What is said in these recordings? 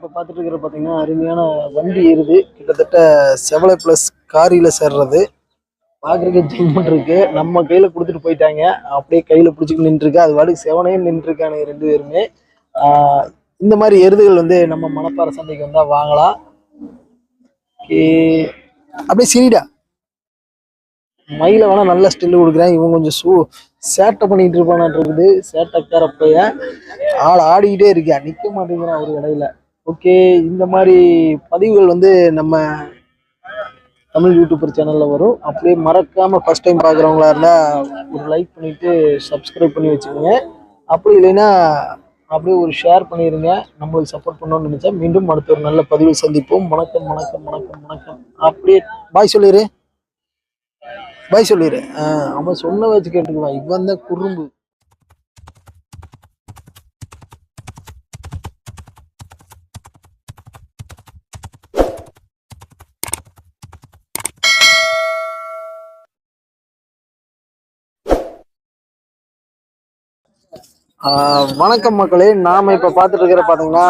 இப்போ பார்த்துட்டு இருக்கிற பார்த்தீங்கன்னா அருமையான வண்டி ஏறுது கிட்டத்தட்ட செவலை ப்ளஸ் காரியில் சேர்றது. பார்க்குறதுக்கு ஜிம்முன் இருக்கு. நம்ம கையில் கொடுத்துட்டு போயிட்டாங்க. அப்படியே கையில் பிடிச்சிட்டு நின்றுருக்கு. அது வாடகை செவனையும் நின்றுருக்கானுங்க ரெண்டு பேருமே. இந்த மாதிரி எருதுகள் வந்து நம்ம மணப்பாறை சந்தைக்கு வந்தால் வாங்கலாம். அப்படியே சரிடா. மயில வேணா நல்ல ஸ்டில் கொடுக்குறேன். இவன் கொஞ்சம் சூ சேட்டை பண்ணிட்டு இருப்பானான் இருக்குது. சேட்டைக்கார பையன். ஆள் ஆடிக்கிட்டே இருக்கியா நிக்க மாட்டேங்கிறான் ஒரு இடையில. ஓகே இந்த மாதிரி பதிவுகள் வந்து நம்ம தமிழ் யூடியூபர் சேனலில் வரும். அப்படியே மறக்காமல் ஃபர்ஸ்ட் டைம் பார்க்குறவங்களா இருந்தால் ஒரு லைக் பண்ணிவிட்டு சப்ஸ்கிரைப் பண்ணி வச்சுக்கோங்க. அப்படி இல்லைன்னா அப்படியே ஒரு ஷேர் பண்ணிடுங்க நம்மளுக்கு சப்போர்ட் பண்ணணும்னு நினச்சா மீண்டும் அடுத்த ஒரு நல்ல பதிவு சந்திப்போம். வணக்கம் வணக்கம் வணக்கம் வணக்கம். அப்படியே பாய் சொல்லிடு பாய் சொல்லிடு அவன் சொன்ன வச்சு கேட்டுக்குவான். இவன் தான் குறும்பு. வணக்கம் மக்களே. நாம இப்ப பாத்துட்டு இருக்கிற பாத்தீங்கன்னா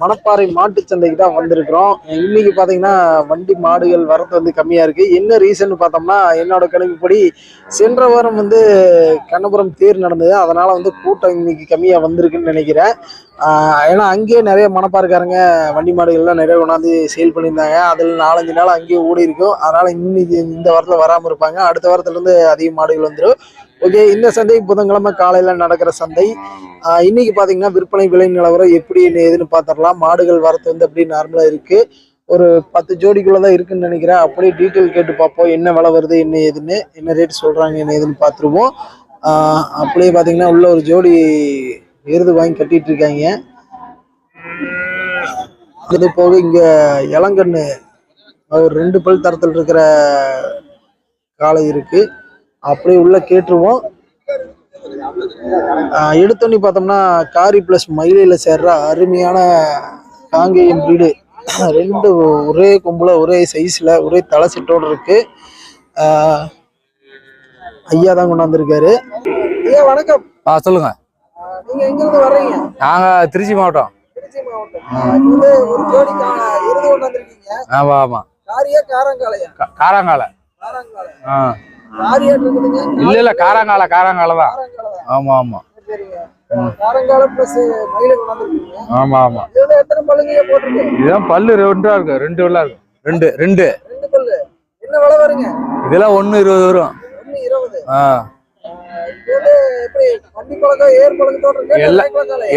மணப்பாறை மாட்டு சந்தைக்கு தான் வந்திருக்கிறோம். இன்னைக்கு பாத்தீங்கன்னா வண்டி மாடுகள் வரத்து வந்து கம்மியா இருக்கு. என்ன ரீசன் பார்த்தோம்னா என்னோட கணிப்புப்படி சென்ற வாரம் வந்து கண்ணபுரம் தேர் நடந்தது. அதனால வந்து கூட்டம் இன்னைக்கு கம்மியா வந்திருக்குன்னு நினைக்கிறேன். ஏன்னா அங்கேயே நிறைய மணப்பாறைக்காரங்க வண்டி மாடுகள்லாம் நிறைய கொண்டாந்து சேல் பண்ணியிருந்தாங்க. அதில் நாலஞ்சு நாள் அங்கேயே ஓடி இருக்கும். அதனால இன்னைக்கு இந்த வாரத்தில் வராமல் இருப்பாங்க. அடுத்த வாரத்துல இருந்து அதிக மாடுகள் வந்துடும் ஓகே இந்த சந்தை புதன்கிழமை காலையில நடக்கிற சந்தை. இன்னைக்கு பாத்தீங்கன்னா விற்பனை விலை நிலவரம் எப்படி என்ன ஏதுன்னு பாத்திரலாம். மாடுகள் வரத்து வந்து அப்படியே நார்மலா இருக்கு. ஒரு பத்து ஜோடிக்குள்ளதான் இருக்குன்னு நினைக்கிறேன். அப்படியே டீட்டெயில் கேட்டு பார்ப்போம். என்ன விலை வருது என்ன ஏதுன்னு என்ன ரேட் சொல்றாங்க என்ன ஏதுன்னு பார்த்துருவோம் ஆஹ் அப்படியே பாத்தீங்கன்னா உள்ள ஒரு ஜோடி விருது வாங்கி கட்டிட்டு இருக்காங்க. அது போக இங்க இளங்கண்ணு ஒரு ரெண்டு பல் தரத்தில் இருக்கிற காளை இருக்கு. அப்படியே உள்ள கேட்டுருவோம். எடுத்தோன்னே பார்த்தோம்னா காரி பிளஸ் மயிலையில சேர்ற அருமையான காங்கேயம் வீடு. ரெண்டு ஒரே கொம்புல ஒரே சைஸ்ல ஒரே தலை செட்டோட இருக்கு. ஐயா தான் கொண்டாந்துருக்காரு. ஐயா வணக்கம். ஆ சொல்லுங்க. நீங்க எங்க இருந்து வர்றீங்க? நாங்க திருச்சி மாவட்டம். திருச்சி மாவட்டம். இது ஒரு ஜோடி எருது கொண்டாந்துருக்கீங்க. ஆமா ஆமா. காரியா காரங்காலையா? காராங்கால. காரங்காலை. ஆ. இல்ல இல்ல காராங்கால காராங்கால தான் ஆமா ஆமா. சரிங்க. காரங்காலை பிளஸ் மயிலை கொண்டாந்துருக்கீங்க. ஆமா ஆமா. இதுதான் பல்லு ரெண்டா இருக்கு ரெண்டு வெள்ளா இருக்கு. ரெண்டு ரெண்டு. ரெண்டு பல்லு. என்ன விலை வருங்க? இதெல்லாம் ஒண்ணு இருபது வரும்.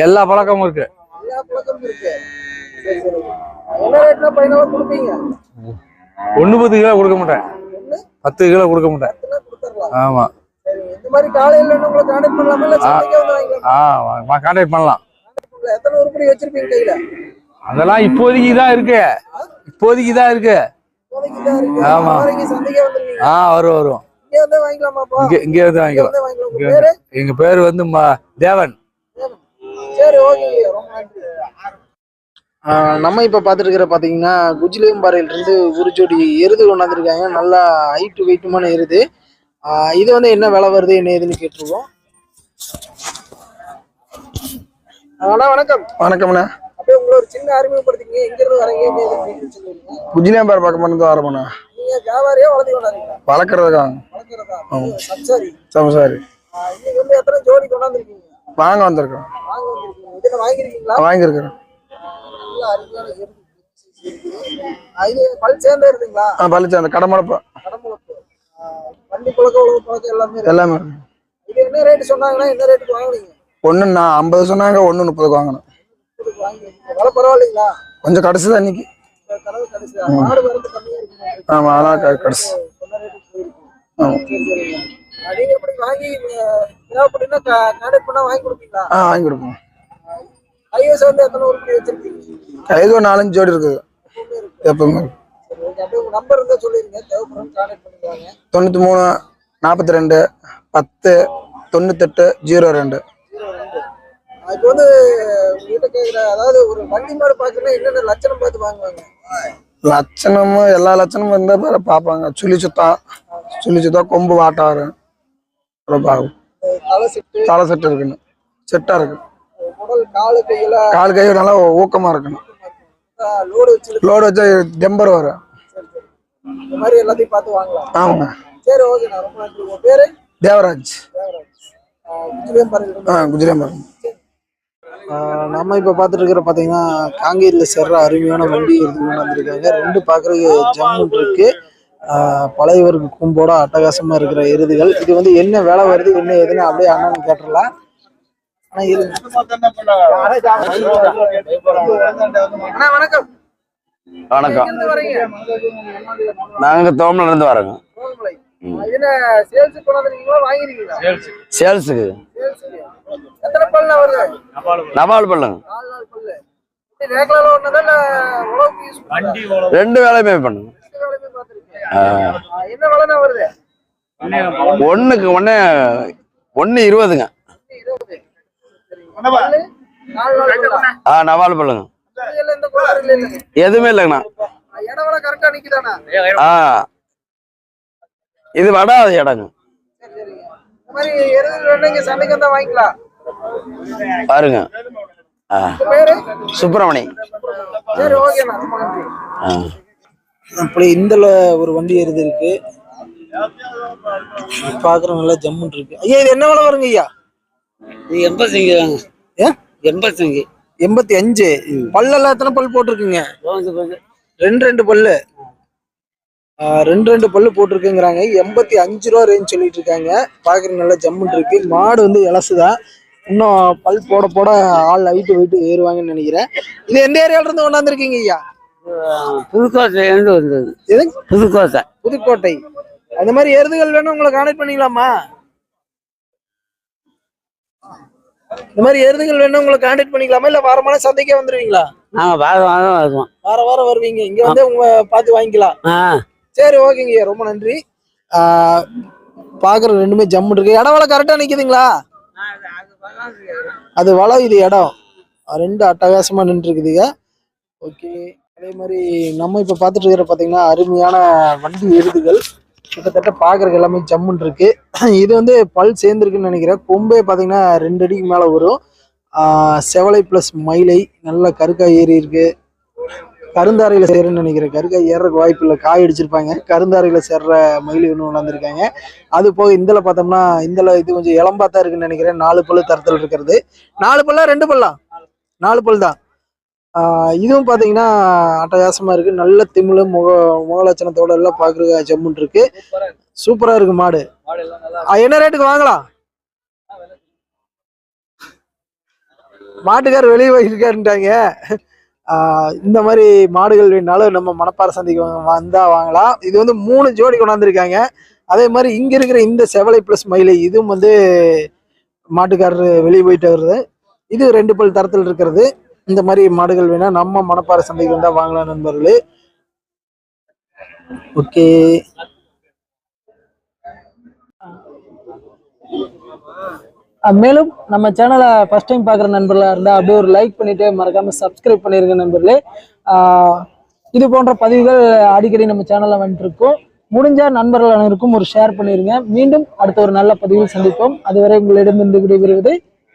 எல்லா- பழக்கமும் இருக்கு. ஒண்ணு பத்து கிலோ கொடுக்க மாட்டேன். பத்து கிலோ கொடுக்க மாட்டேன். ஆமா. கான்டாக்ட் பண்ணலாமா? அதெல்லாம் இப்போதைக்கு இதான் இருக்கு. இப்போதைக்கு இதான் இருக்கு. ஆமா. ஆ வரும் வரும். இங்கே இங்க இங்க வந்து வாங்கிக்கலாம். எங்க பேர் வந்து ம- தேவன். சரி ஓகே. நம்ம இப்போ பார்த்துட்டு இருக்கிற பார்த்தீங்கன்னா குஜிலியம்பாறையில இருந்து ஒரு ஜோடி எருது கொண்டாந்துருக்காங்க. நல்லா ஹைட்டு வெயிட்டுமான எருது இது வந்து என்ன விலை வருது என்ன ஏதுன்னு கேட்டுருவோம் அண்ணா வணக்கம். வணக்கம்ண்ணா. அப்படியே உங்களை ஒரு சின்ன அறிமுகப்படுத்திக்கங்க. எங்க இருந்து வரீங்க குஜிலியாம்பார் பக்கம் இருந்து வரமுண்ணா. நீங்க வியாபாரியா வளர்த்து வளர்க்குறதா? சமசாரி. எத்தனை ஜோடி கொண்டாந்துருக்கீங்க? வாங்க வந்திருக்கோம். வாங்கியிருக்கிறோம். பல் சேர்ந்த கடமுளப்பு எல்லாமே என்ன ரேட் சொன்னாங்கன்னா என்ன ரேட்டுக்கு வாங்குனீங்க? ஒன்று நான் ஐம்பது சொன்னாங்க ஒன்று முப்பதுக்கு வாங்கினேன் விலை பரவாயில்லைங்களா? கொஞ்சம் கடைசி தான் இன்னைக்கு ஆமாம் க- கடைசி. ஆமாம் வாங்கி அஹ், தேவைப்பட்டுன்னா கான்டாக்ட் வாங்கி கொடுப்பீங்களா? ஆ வாங்கி கொடுப்போம். ஐஎஸ் வந்து எத்தனை உருப்படி வச்சிருக்கீங்க? ஒரு நாலஞ்சு ஜோடி இருக்குது. எப்பவுமே. நம்பர் இருந்தா சொல்லிருங்க. தேவைப்படும் கான்டாக்ட் பண்ணிக்குவாங்க தொண்ணூற்றி மூணு நாற்பத்தி ரெண்டு பத்து தொண்ணூத்தெட்டு ஜீரோ ரெண்டு. இப்போ வந்து உங்ககிட்ட கேக்குற அதாவது ஒரு வண்டி மாடு பாக்குறேன்னா என்னென்ன லட்சணம் பார்த்து வாங்குவாங்க? லட்சணமும் எல்லா லட்சணமும் இருந்தால் பேர பார்ப்பாங்க. சுழி சுத்தம் சுழி சுத்தம் கொம்பு வாட்டாரு அப்புறம் பார்க்கும் தலை செட்டு. தலை செட்டு இருக்குன்னு. செட்டாக இருக்கு. காலு கையில நல்லா ஊக்கமாக இருக்கணும். லோடு வச்சு லோடு வச்சா டெம்பர் வரும். இந்த மாதிரி எல்லாத்தையும் பார்த்து வாங்கலாம். ஆமாங்க. சரி ஓகேண்ணா ரொம்ப நன்றி. உங்க பேரு? தேவராஜ். நம்ம இப்போ பார்த்துட்டு இருக்கிற பார்த்தீங்கன்னா காங்கேரியில் சேர்ற அருமையான வண்டி எடுத்து கொண்டு வந்திருக்காங்க. ரெண்டு பார்க்குறதுக்கு ஜம்முன் இருக்கு. பழையவருக்கு கும்போட அட்டகாசமா இருக்கிற எருதுகள். இது வந்து என்ன வேலை வருது என்ன எதுன்னு அப்படியே அண்ணன் கேட்டுடலாம். வணக்கம். வணக்கம். நாங்க தோமல இருந்து வரோங்க. சேல்ஸுக்கு நபால் பண்ணுங்க நாலு நாள் பல்லு. ரேக்லால ஒண்ணுதான் இல்ல உழவுக்கு யூஸ் பண்ணுறேன் ரெண்டு வேலையுமே பண்ணுங்க. ஒண்ணுக்கு ஒண்ணு ஒண்ணு இருபதுங்க இருபது பல்லு நாலு நாள் பல்லா? ஆ நவால் இல்லைங்க. எதுவுமே இல்லைங்கண்ணா. ஆ இது வடாத இடங்க பாருங்க. ஆ. உங்க பேரு? சுப்பிரமணி. அப்படி இந்த ஒரு வண்டி எருது இருக்கு. பாக்குற நல்லா ஜம்முன் இருக்கு. ஐயா இது என்ன விலை வருங்க ஐயா? இது எண்பத்தஞ்சு தாங்க. ஏ? எண்பத்தஞ்சு. எண்பத்தி அஞ்சு பல்லெல்லாம் எத்தனை பல் போட்டிருக்குங்க? ரெண்டு ரெண்டு பல்லு. ஆ, ரெண்டு ரெண்டு பல்லு போட்டிருக்குங்கிறாங்க. எண்பத்தி அஞ்சு ரூபா ரேஞ்ச் சொல்லிட்டு இருக்காங்க. பாக்குற நல்லா ஜம்முன் இருக்கு. மாடு வந்து இலசுதான் இன்னும் பல் போட போட ஆள் ஹைட்டு வெயிட்டு ஏறுவாங்கன்னு நினைக்கிறேன். இது எந்த ஏரியால இருந்து கொண்டாந்துருக்கீங்க ஐயா? புதுக்கோட்டையிலேருந்து வந்தது. எது புதுக்கோட்டை. புதுக்கோட்டை. அந்த மாதிரி எருதுகள் வேணும் உங்களை கான்டாக்ட் பண்ணிக்கலாமா? இந்த மாதிரி எருதுகள் வேணும் உங்களை கான்டாக்ட் பண்ணிக்கலாமா? இல்ல வாரமான சந்தைக்கே வந்துருவீங்களா? நாங்கள் வாரம் வாரம் வருவோம். வார வாரம் வருவீங்க. இங்க வந்து உங்க பார்த்து வாங்கிக்கலாம். சரி ஓகேங்க ரொம்ப நன்றி. பாக்குற ரெண்டுமே ஜம்மு இருக்கு. இடம் வளம் கரெக்டா நிக்குதுங்களா? அது வளம் இது இடம். ரெண்டு அட்டகாசமா நின்று இருக்குதுங்க ஓகே. அதே மாதிரி நம்ம இப்ப பார்த்துட்டு இருக்கிற பாத்தீங்கன்னா அருமையான வண்டி எருதுகள். கிட்டத்தட்ட பாக்குறதுக்கு எல்லாமே ஜம்முன் இருக்கு. இது வந்து பல் சேர்ந்துருக்குன்னு நினைக்கிறேன். கொம்பே பாத்தீங்கன்னா ரெண்டு அடிக்கு மேல வரும். செவலை பிளஸ் மயிலை. நல்ல கருக்காய் ஏறி இருக்கு. கருந்தாரையில சேருன்னு நினைக்கிறேன். கருக்காய் ஏறக்கு வாய்ப்பு இல்லை. காய் அடிச்சிருப்பாங்க. கருந்தாரையில சேர்ற மயில் ஒன்று வளர்ந்துருக்காங்க. அது போக இந்தல பார்த்தோம்னா இந்தல இது கொஞ்சம் இளம்பா இருக்குன்னு நினைக்கிறேன். நாலு பல்லு தரத்தில் இருக்கிறது. நாலு பல்லா ரெண்டு பல்லா? நாலு பல் தான் இதுவும் பார்த்தீங்கன்னா அட்டகாசமாக இருக்குது நல்ல திமிழ் முக முகலட்சணத்தோட எல்லாம் பார்க்குறது ஜம்முன் இருக்கு. சூப்பராக இருக்கு மாடு. என்ன ரேட்டுக்கு வாங்கலாம்? மாட்டுக்கார் வெளியே போயிருக்காருன்ட்டாங்க. இந்த மாதிரி மாடுகள் வேணாலும் நம்ம மணப்பாறை சந்தைக்கு வந்தால் வாங்கலாம். இது வந்து மூணு ஜோடி கொண்டாந்துருக்காங்க. அதே மாதிரி இங்கே இருக்கிற இந்த செவலை ப்ளஸ் மயிலை இதுவும் வந்து மாட்டுக்காரர் வெளியே போயிட்டு வருது. இது ரெண்டு பல் தரத்தில் இருக்கிறது. இந்த மாதிரி மாடுகள் வேணா நம்ம மணப்பாறை சந்தைக்கு வந்தா வாங்கலாம் நண்பர்களே. ஓகே. மேலும் நம்ம சேனலை ஃபர்ஸ்ட் டைம் பார்க்குற நண்பர்களாக இருந்தால் அப்படியே ஒரு லைக் பண்ணிவிட்டு மறக்காம சப்ஸ்கிரைப் பண்ணியிருங்க நண்பர்களே. இது போன்ற பதிவுகள் அடிக்கடி நம்ம சேனலில் வந்துட்டுருக்கோம் முடிஞ்ச நண்பர்கள் அனைவருக்கும் ஒரு ஷேர் பண்ணிருங்க. மீண்டும் அடுத்த ஒரு நல்ல பதிவில் சந்திப்போம். அதுவரை உங்களிடமிருந்து விடைபெறுவது